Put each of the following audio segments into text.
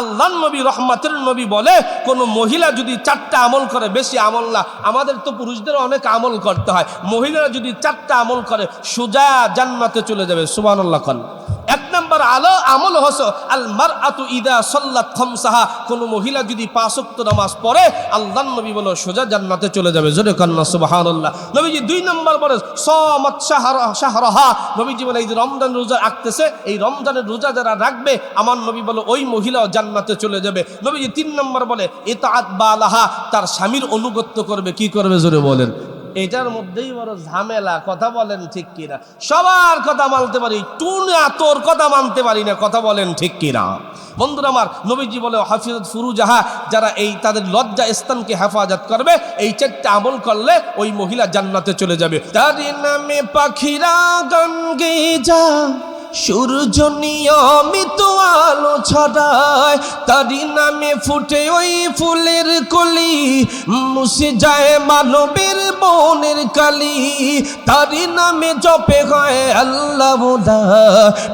আল্লাহ নবী, রহমাতের নবী বলে, কোনো মহিলা যদি চারটা আমল করে, বেশি আমল না। আমাদের তো পুরুষদের অনেক আমল করতে হয়। মহিলারা যদি চারটা আমল করে, সোজা জান্নাতে চলে যাবে। সুবহানাল্লাহ খান নম্বর আলো আমল হস। আল মার আতু ইদা সল্লাত খমসাহা। কোনো মহিলা যদি পাঁচক্ত নামাজ পড়ে আল্লাহ নবী বলো, সোজা জান্নাতে চলে যাবে। জোরে কান্না সুবহানাল্লাহ। নবীজি দুই নম্বর বলে সমত শাহরহা। নবীজি বলে, এই যে রমজান রোজা রাখতেছে এই রমজানের রোজা যারা রাখবে, আমার নবী বলে, ওই মহিলাও জান্নাতে চলে যাবে। নবীজি তিন নম্বর বলে এতাআত বালাহা। তার স্বামীর অনুগত্য করবে, কি করবে? জোরে বলেন। এটার মধ্যেই বড় ঝামেলা, কথা বলেন ঠিক কিনা? সবার কথা মানতে পারি, টুনা তোর কথা মানতে পারি না, কথা বলেন ঠিক কিনা? বন্ধুরা আমার, নবীজি বলে হাফিজত ফুরুজাহা যারা এই তাদের লজ্জা স্থানকে হেফাজত করবে, এই চারটা আমল করলে ওই মহিলা জান্নাতে চলে যাবে। তারি নামে পাখিরা গঙ্গে যা সূর্য নিয়মিত আলো ছড়ায় তারি নামে ফুটে ওই ফুলের কলি। মুসে যায় মানবের মনের কালি তারি নামে জপে হয় আল্লাহ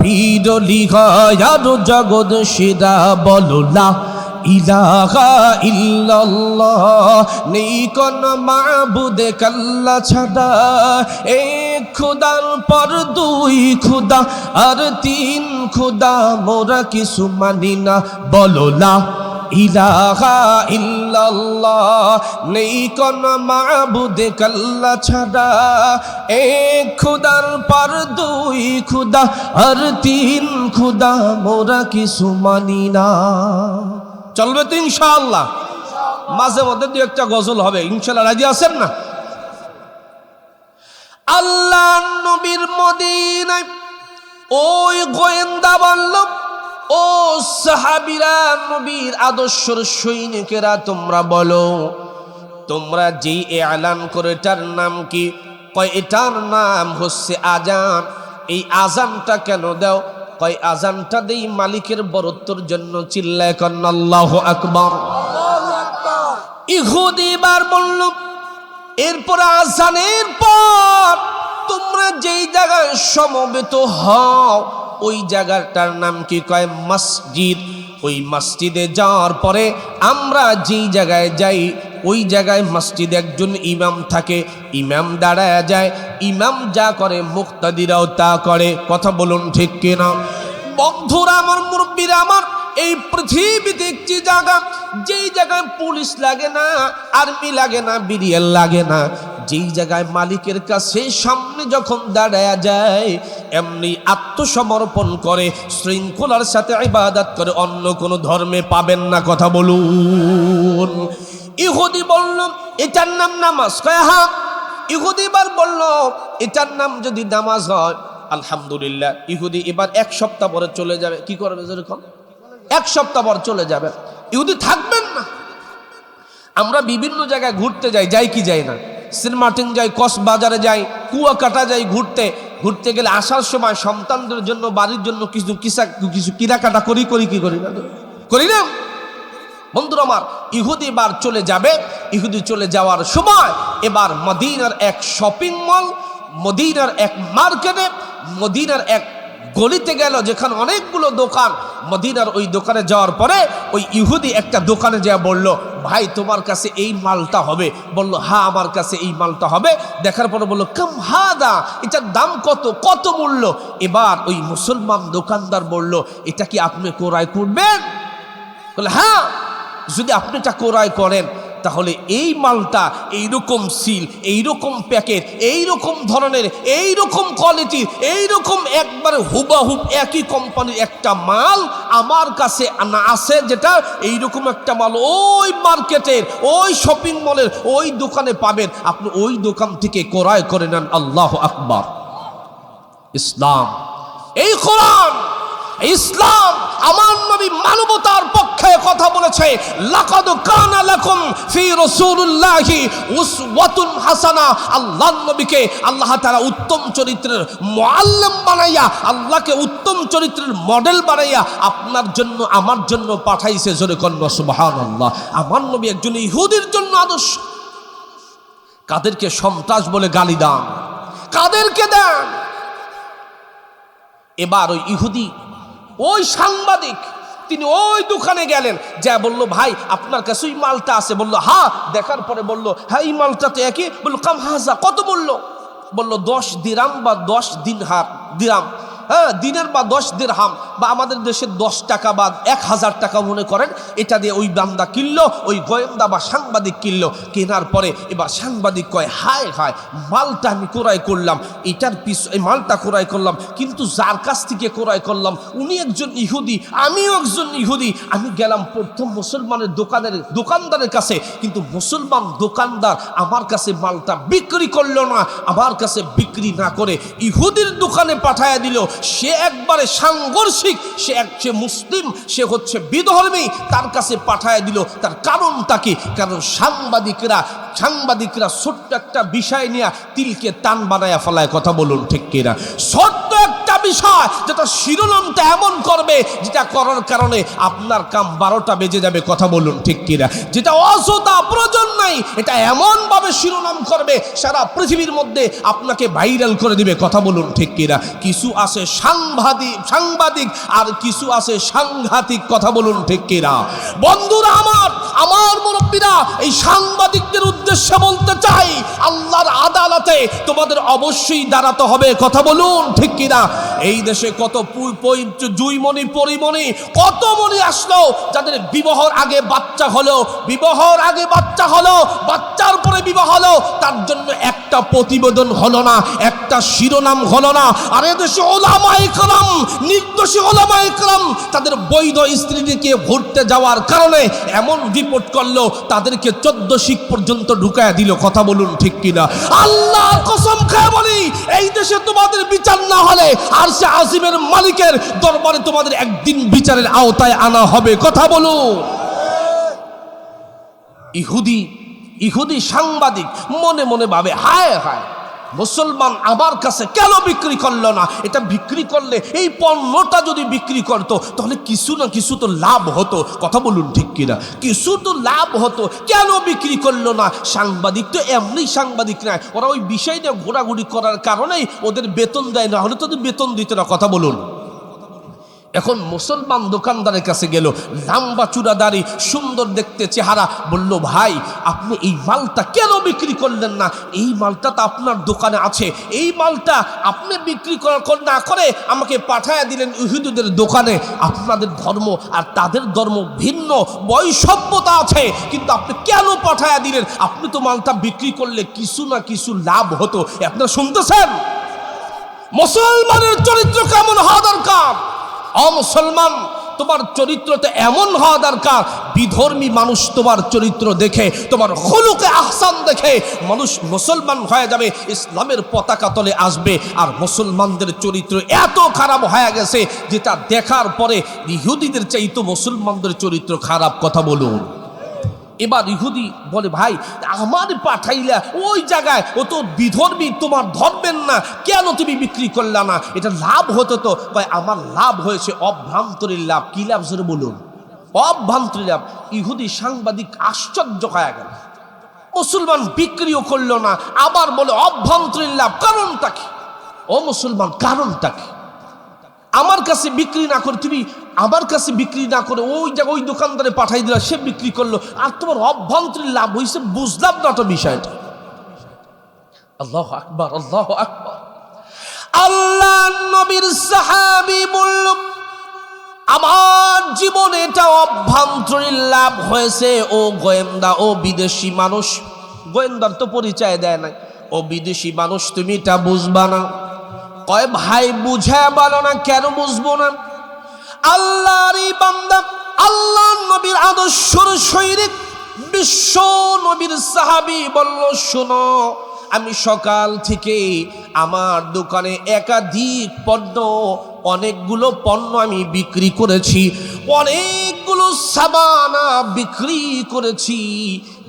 পিরলি হয় আরও জগৎ বলো না। ইলাহা ইল্লাল্লাহ নেই কোন মাবুদে কাল্লা ছাড়া। এক খুদার পর দুই খুদা, আর তিন খুদা, মোরা কিছু মানি না। বলো না ইলাহা ইল্লাল্লাহ নেই কোন মাবুদে কাল্লা ছাড়া। এক খুদার পর দুই খুদা, আর তিন খুদা, মোরা কিছু মানি না। চলবে তো ইনশাআল্লাহ। মাঝে মধ্যে দু একটা গজল হবে ইনশাল্লাহ রাজি আছেন না? আল্লাহ নবীর মদিনায় ওই গোয়েন্দা বলল, ও সাহাবিরা, নবীর আদর্শর সৈনিকেরা, তোমরা বলো, তোমরা যেই এলান করে, এটার নাম কি? কয়, এটার নাম হচ্ছে আজান এই আজানটা কেন দাও? কয়, আজানটা দেই মালিকের বরত্বর জন্য, চিল্লায় কন্যা, আল্লাহ আকবর। ইহুদি বার বলল, এরপর আজানের পর তোমরা যেই জায়গায় সমবেত হও, ওই জায়গাটার নাম কি কয়? মসজিদ। ওই মসজিদে যাওয়ার পরে আমরা যেই জায়গায় যাই ওই জায়গায় মসজিদ একজন ইমাম থাকে, ইমাম দাঁড়ায় যায়, ইমাম যা করে, মুক্তাদিরাও তা করে। কথা বলুন ঠিক কিনা? বন্ধুরা, আমার মুরব্বীরা, আমার এই পৃথিবীতে একটি জায়গা, যেই জায়গায় পুলিশ লাগে না, আর্মি লাগে না বিরিয়াল লাগে না, যেই জায়গায় মালিকের কাছে সামনে যখন দাঁড়ায় যায়, এমনি আত্মসমর্পণ করে, শৃঙ্খলার সাথে ইবাদত করে, অন্য কোনো ধর্মে পাবেন না। কথা বলুন। ইহুদি বলল, এটার নাম নামাজ কয় হ্যাঁ ইহুদি এবার বলল, এটার নাম যদি নামাজ হয়, আলহামদুলিল্লাহ, ইহুদি এবার এক সপ্তাহ পরে চলে যাবে। কি করবে যেরকম? এক সপ্তাহ পর চলে যাবে। ইহুদি থাকবেন না। আমরা বিভিন্ন জায়গায় ঘুরতে যাই যাই কি যাই না। সিনেমাটিং যাই, কক্সবাজারে যাই, কুয়াকাটা যাই ঘুরতে। ঘুরতে গেলে আসার সময় সন্তানদের জন্য, বাড়ির জন্য কিছু কিসা কিছু কিনাকাটা করি করি কি করি না করি না? বন্ধুরা আমার, ইহুদি এবার চলে যাবে। ইহুদি চলে যাওয়ার সময় এবার মদিনার এক শপিং মল মদিনার এক মার্কেটে মদিনার এক গলিতে গেল, যেখানে অনেকগুলো দোকান। মদিনার ওই দোকানে যাওয়ার পরে ওই ইহুদি একটা দোকানে যা বলল, ভাই, তোমার কাছে এই মালটা হবে। বলল হ্যাঁ আমার কাছে এই মালটা হবে। দেখার পরে বলল, কাম হাদা, এটার দাম কত কত মূল্য? এবার ওই মুসলমান দোকানদার বলল, এটা কি আপনি কোরআয় করবেন? বলে হ্যাঁ। যদি আপনি এটা ক্রয় করেন, তাহলে এই মালটা, এইরকম সিল, এইরকম প্যাকেট, এইরকম ধরনের এই এইরকম কোয়ালিটি, এইরকম একবারে হুবাহুব একই কোম্পানির একটা মাল আমার কাছে না আছে যেটা এইরকম একটা মাল ওই মার্কেটের, ওই শপিং মলের, ওই দোকানে পাবেন। আপনি ওই দোকান থেকে ক্রয় করে নেন। আল্লাহ আকবার। ইসলাম। এই কোরআন, ইসলাম আমার নবী মানবতার পক্ষে কথা বলেছে, লাকাদ কানা লাকুম ফি রাসূলুল্লাহি উসওয়াতুন হাসানা। আল্লাহ নবীকে আল্লাহ তাআলা উত্তম চরিত্রের মুআল্লিম বানাইয়া, আল্লাহকে উত্তম চরিত্রের মডেল বানাইয়া আপনার জন্য, আমার জন্য পাঠাইছে জোরে কন্যা সুবহানাল্লাহ। আমার নবী একজন ইহুদির জন্য আদর্শ। কাদেরকে সন্ত্রাস বলে গালি দান, কাদেরকে দেন। এবার ওই ইহুদি ওই সাংবাদিক, তিনি ওই দোকানে গেলেন। যা বলল, ভাই, আপনার কাছে ওই মালটা আছে। বলল, হা। দেখার পরে বলল হ্যাঁ এই মালটা তো একই। বলল, কাম হাজা। কত বলল? বলল, দশ দিরাম বা দশ দিন হার দিরাম। হ্যাঁ দিনের বা দশ দিন হাম বা আমাদের দেশে দশ টাকা বা এক হাজার টাকা মনে করেন, এটা দিয়ে ওই বান্দা কিনলো, ওই গোয়েন্দা বা সাংবাদিক কিনলো। কেনার পরে এবার সাংবাদিক কয়, হায় হায়, মালটা আমি ক্রয় করলাম, এটার পিছ, এই মালটা ক্রয় করলাম, কিন্তু যার কাছ থেকে ক্রয় করলাম, উনি একজন ইহুদি, আমিও একজন ইহুদি। আমি গেলাম প্রথম মুসলমানের দোকানের, দোকানদারের কাছে, কিন্তু মুসলমান দোকানদার আমার কাছে মালটা বিক্রি করল না, আমার কাছে বিক্রি না করে ইহুদির দোকানে পাঠায় দিল সে একবারে সাংঘর্ষিক, সে এক, সে মুসলিম, সে হচ্ছে বিধর্মী, তার কাছে পাঠায় দিল তার কারণটা কি? কারণ সাংবাদিকরা সাংবাদিকরা ছোট্ট একটা বিষয় নিয়ে তিলকে টান বানায় ফেলায়, কথা বলুন ঠিক কিনা? ছোট্ট একটা বিষয় যেটা শিরোনামটা এমন করবে, যেটা করার কারণে আপনার কাম বারোটা বেজে যাবে, কথা বলুন ঠিক কিনা? যেটা অযথা প্রয়োজন নাই, এটা এমনভাবে শিরোনাম করবে, সারা পৃথিবীর মধ্যে আপনাকে ভাইরাল করে দিবে, কথা বলুন ঠিক কিনা? কিছু আছে সাংবাদিক সাংবাদিক আর কিছু আছে সাংঘাতিক, কথা বলুন ঠিক কিনা? বন্ধুরা আমার আমার মুরব্বীরা, এই সাংবাদিকদের উদ্দেশ্যে বলতে চাই আল্লাহর আদালতে তোমাদের অবশ্যই দাঁড়াতে হবে। কথা বলুন ঠিক কিনা? এই দেশে কত জুইমণি পরিমণি কত মনি আসলো যাদের বিবাহর আগে বাচ্চা হলো, বিবাহর আগে বাচ্চা হলো, বাচ্চার পরে বিবাহ হলো, তার জন্য একটা প্রতিবেদন হলো না, একটা শিরোনাম হলো না। আর এদেশে ওলামা ইকরাম, নির্দোষী ওলামা ইকরাম, তাদের বৈধ স্ত্রীকে ঘুরতে যাওয়ার কারণে এমন রিপোর্ট করল, তাদেরকে চোদ্দ শিখ পর্যন্ত ঢুকায় দিল, কথা বলুন ঠিক কিনা। আল্লাহ কসম খেয়ে বলি, এই দেশে তোমাদের বিচার না হলে আর সে আজিমের মালিকের দরবারে তোমাদের একদিন বিচারের আওতায় আনা হবে। কথা বলো। ইহুদি ইহুদি সাংবাদিক মনে মনে ভাবে, হায় হায়। মুসলমান আমার কাছে কেন বিক্রি করল না? এটা বিক্রি করলে এই পণ্যটা যদি বিক্রি করতো, তাহলে কিছু না কিছু তো লাভ হতো। কথা বলুন ঠিক কিনা? কিছু তো লাভ হতো, কেন বিক্রি করল না? সাংবাদিক তো এমনি সাংবাদিক নয় ওরা ওই বিষয় নিয়ে ঘোরাঘুরি করার কারণেই ওদের বেতন দেয়, না হলে তো বেতন দিতে না। কথা বলুন। এখন মুসলমান দোকানদারের কাছে গেল, লাম্বা চূড়া চূড়াদারি সুন্দর দেখতে চেহারা, বলল, ভাই, আপনি এই মালটা কেন বিক্রি করলেন না? এই মালটা তো আপনার দোকানে আছে। এই মালটা আপনি বিক্রি করার কর- না করে আমাকে পাঠায় দিলেন ইহুদুদের দোকানে। আপনাদের ধর্ম আর তাদের ধর্ম ভিন্ন, বৈষম্যতা আছে। কিন্তু আপনি কেন পাঠায় দিলেন? আপনি তো মালটা বিক্রি করলে কিছু না কিছু লাভ হতো। আপনারা শুনতেছেন? মুসলমানের চরিত্র কেমন হওয়া দরকার? অমুসলমান তোমার চরিত্রতে এমন হওয়া দরকার, বিধর্মী মানুষ তোমার চরিত্র দেখে, তোমার হলুকে আহসান দেখে, মানুষ মুসলমান হয়ে যাবে, ইসলামের পতাকা তলে আসবে, আর মুসলমানদের চরিত্র এত খারাপ হয়ে গেছে, যেটা দেখার পরে ইহুদিদের চাইতো মুসলমানদের চরিত্র খারাপ, কথা বলুন। এবার ইহুদি বলে, ভাই আমার পাঠাইলা ওই জায়গায়, ও তো বিধর্মী, তোমার ধরবেন না। কেন তুমি বিক্রি করলা না? এটা লাভ হতো তো। ভাই আমার লাভ হয়েছে অভ্রান্তরীর লাভ। কি লাভ সেটা বলুন? অভ্রান্তরীর লাভ। ইহুদি সাংবাদিক আশ্চর্য হয়ে গেল। মুসলমান বিক্রিও করল না, আবার বলে, অভ্যন্তরীণ লাভ, কারণটা কি? ও মুসলমান, কারণটা কি? আমার কাছে বিক্রি না করে তুমি আমার কাছে বিক্রি না করে ওই জায়গায় ওই দোকানদারে পাঠাই দিলা, সে বিক্রি করল। আর তোমার অভ্যন্তরীণ লাভ হয়েছে বুঝলাম না তো বিষয়টা। আল্লাহ আকবার আল্লাহ আকবার। আল্লাহ নবীর সাহাবি বলল, আমার জীবনে এটা অভ্যন্তরীণ লাভ হয়েছে। ও গোয়েন্দা, ও বিদেশি মানুষ, গোয়েন্দার তো পরিচয় দেয় না ও বিদেশি মানুষ, তুমি এটা বুঝবা না। কয় ভাই বুঝে বলো না, কেন বুঝব না? আল্লাহর এই বান্দা আল্লাহ নবীর আদর্শর শৈরিক বিশ্ব নবীর সাহাবি বলল, শোনো, আমি সকাল থেকে আমার দোকানে একাধিক পণ্য, অনেকগুলো পণ্য আমি বিক্রি করেছি, অনেকগুলো সাবানা বিক্রি করেছি।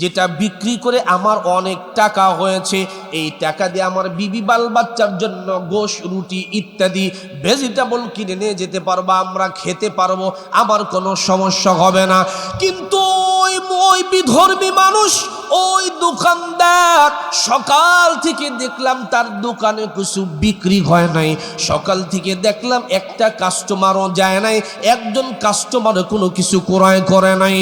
যেটা বিক্রি করে আমার অনেক টাকা হয়েছে, এই টাকা দিয়ে আমার বিবি বাল বাচ্চার জন্য গোশ, রুটি ইত্যাদি ভেজিটেবল কিনে নিয়ে যেতে পারব, আমরা খেতে পারব, আমার কোনো সমস্যা হবে না। কিন্তু ওই ওই বিধর্মী মানুষ, ওই দোকানদার, সকাল থেকে দেখলাম তার দোকানে কিছু বিক্রি হয় নাই। সকাল থেকে দেখলাম একটা কাস্টমারও যায় নাই, একজন কাস্টমারও কোনো কিছু ক্রয় করে নাই।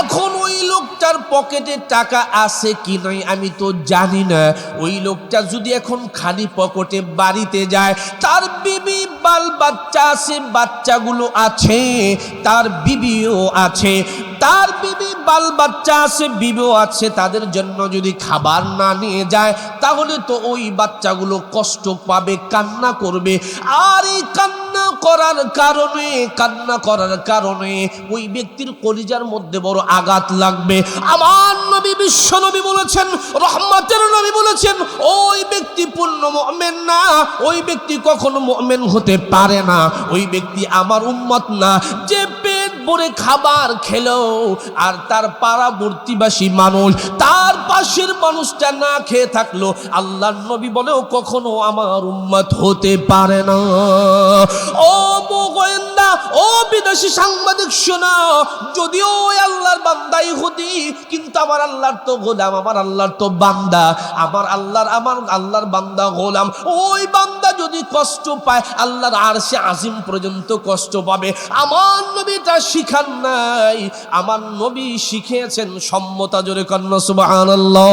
এখন ওই লোকটার পকেটে টাকা আছে কি নাই আমি তো জানি না। ওই লোকটা যদি এখন খালি পকেটে বাড়িতে যায়, তার বিবি বাল বাচ্চা আছে, বাচ্চাগুলো আছে, তার বিবিও আছে। তার বিবি বাল বাচ্চা আছে, বিবিও আছে, তাদের জন্য যদি খাবার না নিয়ে যায়, তাহলে তো ওই বাচ্চাগুলো কষ্ট পাবে, কান্না করবে। আর এই কান্না করার কারণে, কান্না করার কারণে ওই ব্যক্তির কলিজার মধ্যে বড় আঘাত লাগবে। আমার নবী, বিশ্ব নবী বলেছেন, রহমতের নবী বলেছেন, ওই ব্যক্তি পূর্ণ মুমিন না, ওই ব্যক্তি কখনো মুমিন হতে পারে না। ওই ব্যক্তি আমার উম্মত না। যে ভরে খাবার খেলো, আর তার পাড়াবর্তীবাসী মানুষ, তার পাশের মানুষটা না খেয়ে থাকল। আল্লাহ নবী বলেও কখনো আমার উম্মত হতে পারে না। ও গোয়েন্দা, ও বিদেশি সাংবাদিক, শোনা, যদিও আল্লাহর বান্দা ইহুদি, কিন্তু আমার আল্লাহর তো গোলাম, আমার আল্লাহর তো বান্দা। আমার আল্লাহর আমার আল্লাহর বান্দা গোলাম। ওই বান্দা যদি কষ্ট পায়, আল্লাহর আর সে আজিম পর্যন্ত কষ্ট পাবে। আমার নবীটা শিখান নাই। আমার নবী শিখিয়েছেন সম্মতা জোরে কন্ন সুবহানাল্লাহ।